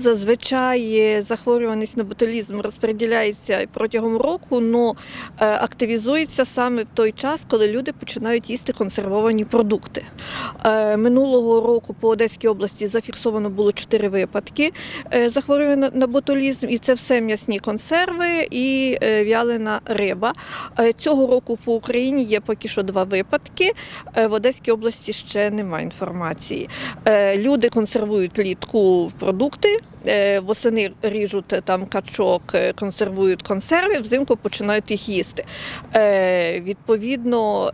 Зазвичай захворюваність на ботулізм розподіляється протягом року, але активізується саме в той час, коли люди починають їсти консервовані продукти. Е, Минулого року по Одеській області зафіксовано було 4 випадки е, захворювання на ботулізм, і це все м'ясні консерви і е, в'ялена риба. Е, Цього року по Україні є поки що два випадки. Е, В Одеській області ще немає інформації. Е, Люди консервують літку в продукти. Е, Восени ріжуть е, там качок, е, консервують консерви, взимку починають їх їсти. Відповідно,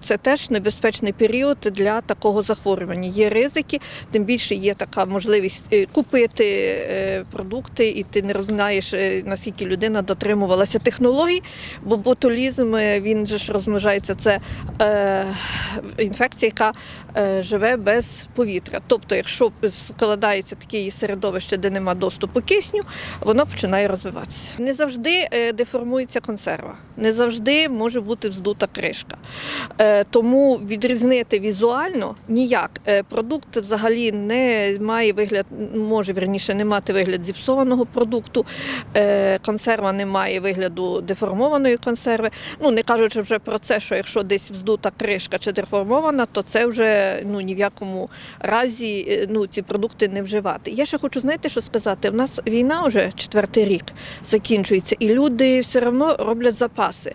це теж небезпечний період для такого захворювання. Є ризики, тим більше є така можливість купити продукти, і ти не знаєш, наскільки людина дотримувалася технологій, бо ботулізм він же ж розмножається. Це інфекція, яка живе без повітря. Тобто, якщо складається таке середовище, де нема доступу кисню, воно починає розвиватися. Не завжди е, деформується консерва, не завжди може бути вздута кришка. Е, Тому відрізнити візуально ніяк. Е, Продукт взагалі не має вигляд, може вірніше не мати вигляд зіпсованого продукту. Консерва не має вигляду деформованої консерви. Ну не кажучи вже про це, що якщо десь вздута кришка чи деформована, то це вже ну ні в якому разі ну ці продукти не вживати. Я ще хочу знаєте, що сказати. У нас війна вже четвертий рік закінчується, і люди все одно роблять запаси.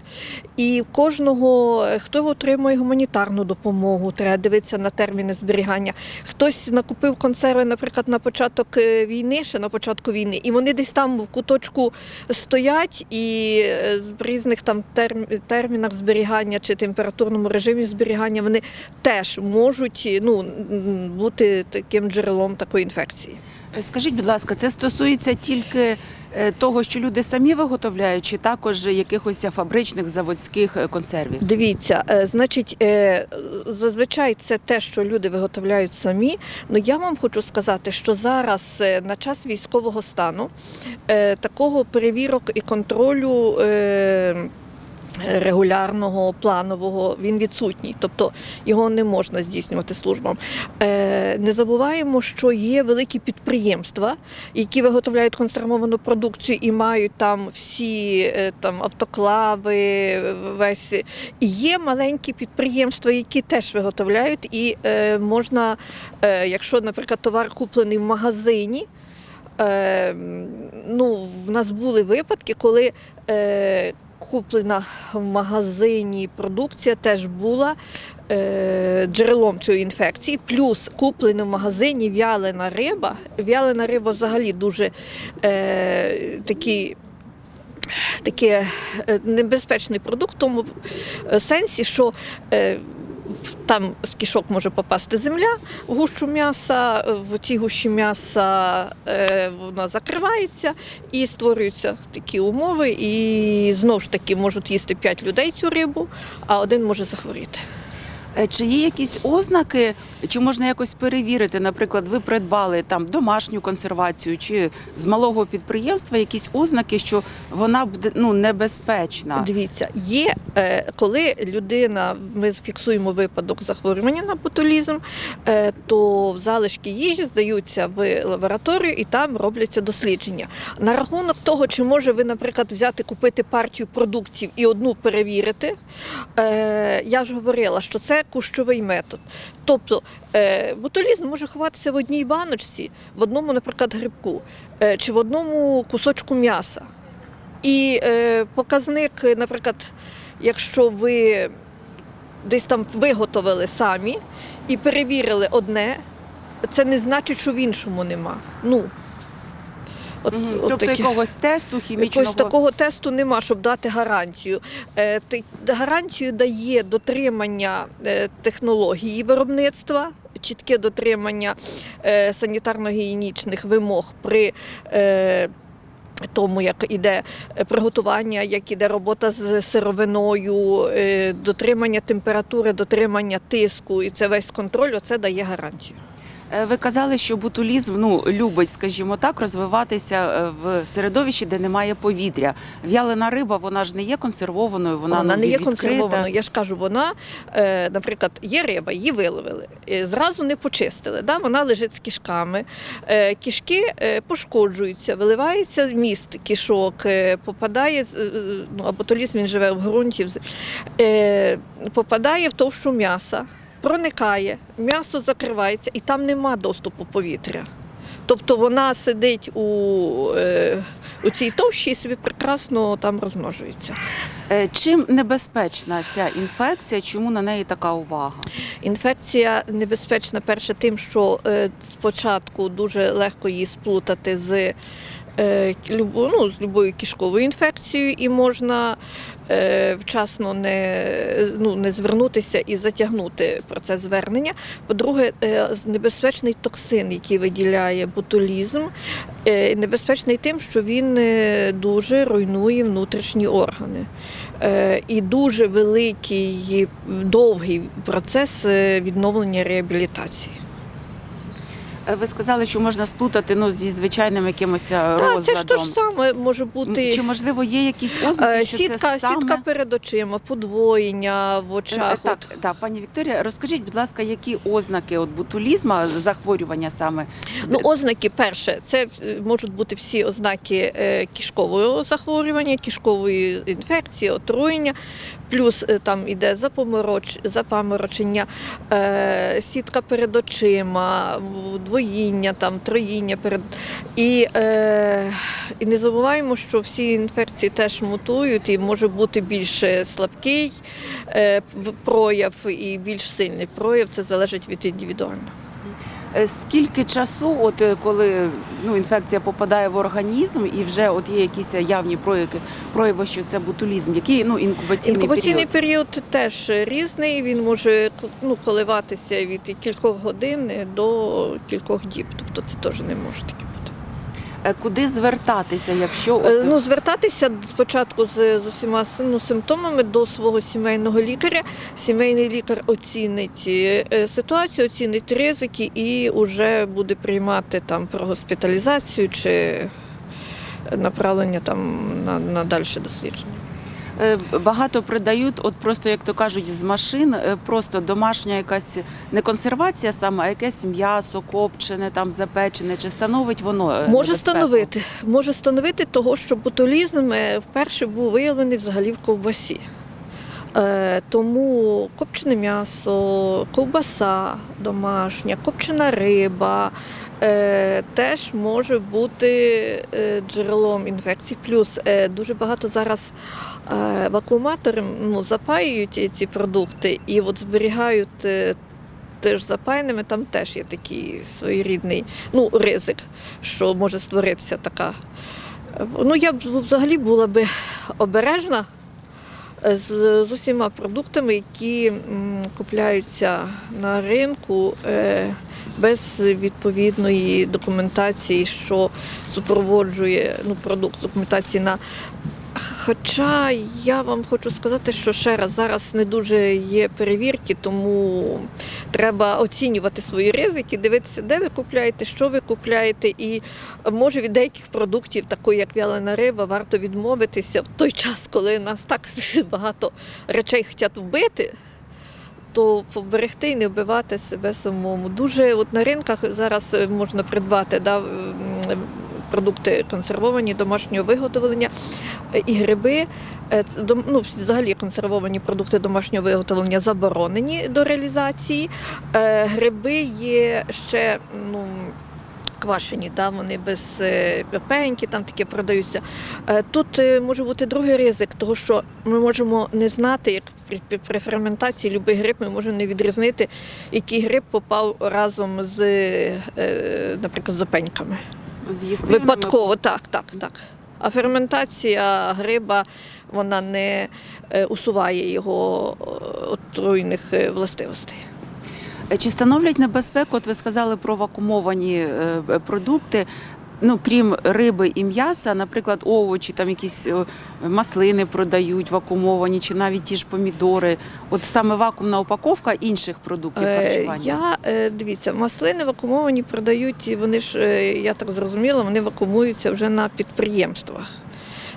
І кожного хто отримує гуманітарну допомогу, треба дивитися на терміни зберігання. Хтось накупив консерви, наприклад, на початок е, війни, ще на початку війни, і вони десь там в куточку стоять, і е, в різних там терм- термінах зберігання чи температурному режимі зберігання вони теж можуть ну, бути таким джерелом такої інфекції. Скажіть, будь ласка, це стосується тільки е, того, що люди самі виготовляють, чи також якихось фабричних заводських е, консервів? Дивіться, е, значить, зазвичай це те, що люди виготовляють самі. Ну я вам хочу сказати, що зараз на час військового стану такого перевірок і контролю. Регулярного планового він відсутній, тобто його не можна здійснювати службам. Е, не забуваємо, що є великі підприємства, які виготовляють консервовану продукцію і мають там всі е, там автоклави, весь є маленькі підприємства, які теж виготовляють, і е, можна, якщо, наприклад, товар куплений в магазині. Е, ну, в нас були випадки, коли е, куплена в магазині продукція теж була е, джерелом цієї інфекції, плюс куплена в магазині в'ялена риба. В'ялена риба взагалі дуже е, такий. Такий е, небезпечний продукт в тому е, сенсі, що е, там з кішок може попасти земля в гущу м'яса, в цій гущі м'яса е, вона закривається і створюються такі умови. І знову ж таки можуть їсти 5 людей цю рибу, а один може захворіти. Е, Чи є якісь ознаки, чи можна якось перевірити? Наприклад, ви придбали там домашню консервацію чи з малого підприємства якісь ознаки, що вона буде ну небезпечна? Дивіться, є е, коли людина, ми фіксуємо випадок захворювання на ботулізм, е, то залишки їжі здаються в лабораторію і там робляться дослідження. На рахунок того, чи може ви, наприклад, взяти купити партію продуктів і одну перевірити, е, я ж говорила, що це кущовий метод. Тобто ботулізм може ховатися в одній баночці, в одному, наприклад, грибку е, чи в одному кусочку м'яса. І е, показник, наприклад, якщо ви десь там виготовили самі і перевірили одне, це не значить, що в іншому нема. Ну, от, Мгм. от тобто такі. якогось тесту хімічного Якогось такого тесту нема, щоб дати гарантію. Е, ти- Гарантію дає дотримання е, технології виробництва, чітке дотримання е, санітарно-гігієнічних вимог при е, тому, як іде приготування, як іде робота з сировиною, е, дотримання температури, дотримання тиску, і це весь контроль, оце дає гарантію. Е, Ви казали, що ботулізм ну любить, скажімо так, розвиватися е, в середовищі, де немає повітря. В'ялена риба, вона ж не є консервованою, вона, Вона, ну, не є відкрита. консервованою. Я ж кажу, вона, е, наприклад, є риба, її виловили, зразу не почистили. Да? Вона лежить з кішками. Кішки пошкоджуються, виливається міст кішок, попадає, ну, а ботулізм він живе в ґрунті, попадає в товщу м'яса, проникає, м'ясо закривається і там нема доступу повітря. Тобто вона сидить у, е, у цій товщі і собі прекрасно там розмножується. Е, Чим небезпечна ця інфекція? Чому на неї така увага? Інфекція небезпечна перше тим, що е, спочатку дуже легко її сплутати з, ну, з любою кишковою інфекцією, і можна е, вчасно не, ну, не звернутися і затягнути процес звернення. По-друге, е, небезпечний токсин, який виділяє ботулізм, е, небезпечний тим, що він е, дуже руйнує внутрішні органи. Е, і дуже великий довгий процес е, відновлення реабілітації. Е, Ви сказали, що можна сплутати ну, зі звичайним якимось е, Так, це ж то ж саме може бути Чи можливо є якісь ознаки, е, що сітка, це саме... сітка перед очима, подвоєння в очах. Так, От. так, пані Вікторія, розкажіть, будь ласка, які ознаки от ботулізма, захворювання саме? Ну, ознаки перше, це можуть бути всі ознаки кишкового захворювання, кишкової інфекції, отруєння. Плюс там іде запомороч, запаморочення, сітка перед очима, двоїння, там, троїння перед. І, е, і не забуваємо, що всі інфекції теж мутують і може бути більш е, слабкий е, прояв і більш сильний прояв. Це залежить від індивідуально. Е, Скільки часу, от е, коли ну, інфекція попадає в організм і вже от є якісь явні прояви, прояви, що це бутулізм, який ну, інкубаційний, Інкубаційний період? період теж різний. Він може ну, коливатися від кількох годин до кількох діб. Тобто це теж не може таке бути. Е, Куди звертатися, якщо Е, Ну, звертатися спочатку з, з усіма ну, симптомами до свого сімейного лікаря. Сімейний лікар оцінить е, ситуацію, оцінить ризики і вже буде приймати там про госпіталізацію чи направлення там на, на далі дослідження. Е, багато придають, от просто як то кажуть, з машин, е, просто домашня якась не консервація саме, а якесь м'ясо, копчене, там запечене, чи становить воно е, Може становити. Може становити того, що ботулізм вперше був виявлений взагалі в ковбасі. Тому копчене м'ясо, ковбаса домашня, копчена риба теж може бути е, джерелом інфекцій. Плюс е, дуже багато зараз е, вакууматори ну, запаюють ці продукти і от зберігають. е, Теж запайними, там теж є такий своєрідний ну, ризик, що може створитися така. Ну, я взагалі була би обережна е, з, з усіма продуктами, які купляються на ринку е, без відповідної документації, що супроводжує ну, продукт документації на. Хоча я вам хочу сказати, що ще раз зараз не дуже є перевірки, тому треба оцінювати свої ризики, дивитися, де ви купляєте, що ви купляєте, і може від деяких продуктів, такої як вялена риба, варто відмовитися в той час, коли нас так багато речей хочуть вбити. То поберегти і не вбивати себе самому. Дуже от на ринках зараз е, можна придбати да, продукти консервовані домашнього виготовлення е, і гриби. Е, Ну, взагалі консервовані продукти домашнього виготовлення заборонені до реалізації. Е, Гриби є ще ну, квашені, да, вони без пеньки, там таке продаються. Тут може бути другий ризик, тому що ми можемо не знати, як при, ферментації будь-який гриб, ми можемо не відрізнити, який гриб попав разом з, наприклад, з опеньками. З їстивними Випадково, так, так, так. А ферментація гриба вона не е, усуває його е, отруйних е, властивостей. Чи становлять небезпеку? От ви сказали про вакуумовані продукти. Ну крім риби і м'яса, наприклад, овочі, там якісь е, маслини продають вакуумовані, чи навіть ті ж помідори. От саме вакуумна упаковка інших продуктів Е, харчування. Я е, дивіться, маслини вакуумовані продають, і вони ж, я так зрозуміла, вони вакуумуються вже на підприємствах.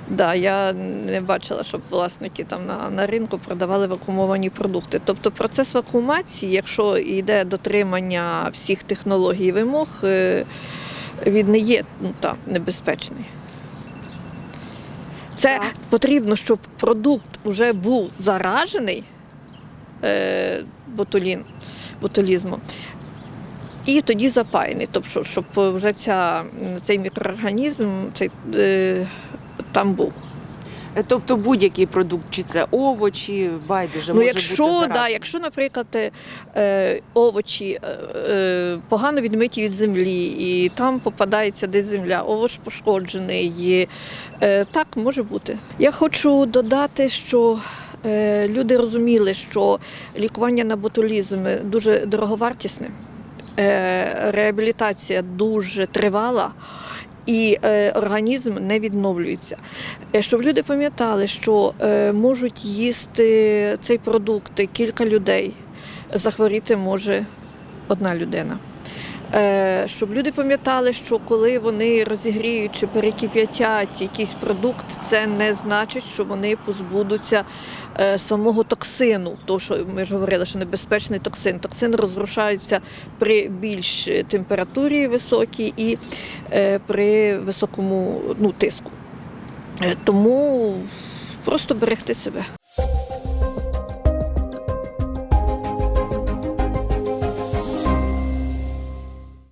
Да, я не бачила, щоб власники там на, на ринку продавали вакуумовані продукти. Тобто процес вакуумації, якщо йде дотримання всіх технологій і вимог, він не є ну, там, небезпечний. Це Так. потрібно, щоб продукт вже був заражений е, ботулін, ботулізмом. І тоді запаяний, тобто, щоб вже ця, цей мікроорганізм цей, е, там був. Тобто будь-який продукт, чи це овочі, байдуже ну, може якщо, бути да, якщо, наприклад, е, е, овочі е, е, погано відмиті від землі, і там попадається десь земля, овоч пошкоджений, е, так може бути. Я хочу додати, що е, люди розуміли, що лікування на ботулізм дуже дороговартісне, е, реабілітація дуже тривала. І е, організм не відновлюється. Е, Щоб люди пам'ятали, що е, можуть їсти цей продукт кілька людей, захворіти може одна людина. Е, Щоб люди пам'ятали, що коли вони розігріють чи перекип'ятять якийсь продукт, це не значить, що вони позбудуться е, самого токсину. То, що ми ж говорили, що небезпечний токсин. Токсин розрушається при більш температурі високій і е, при високому ну, тиску. Тому просто берегти себе.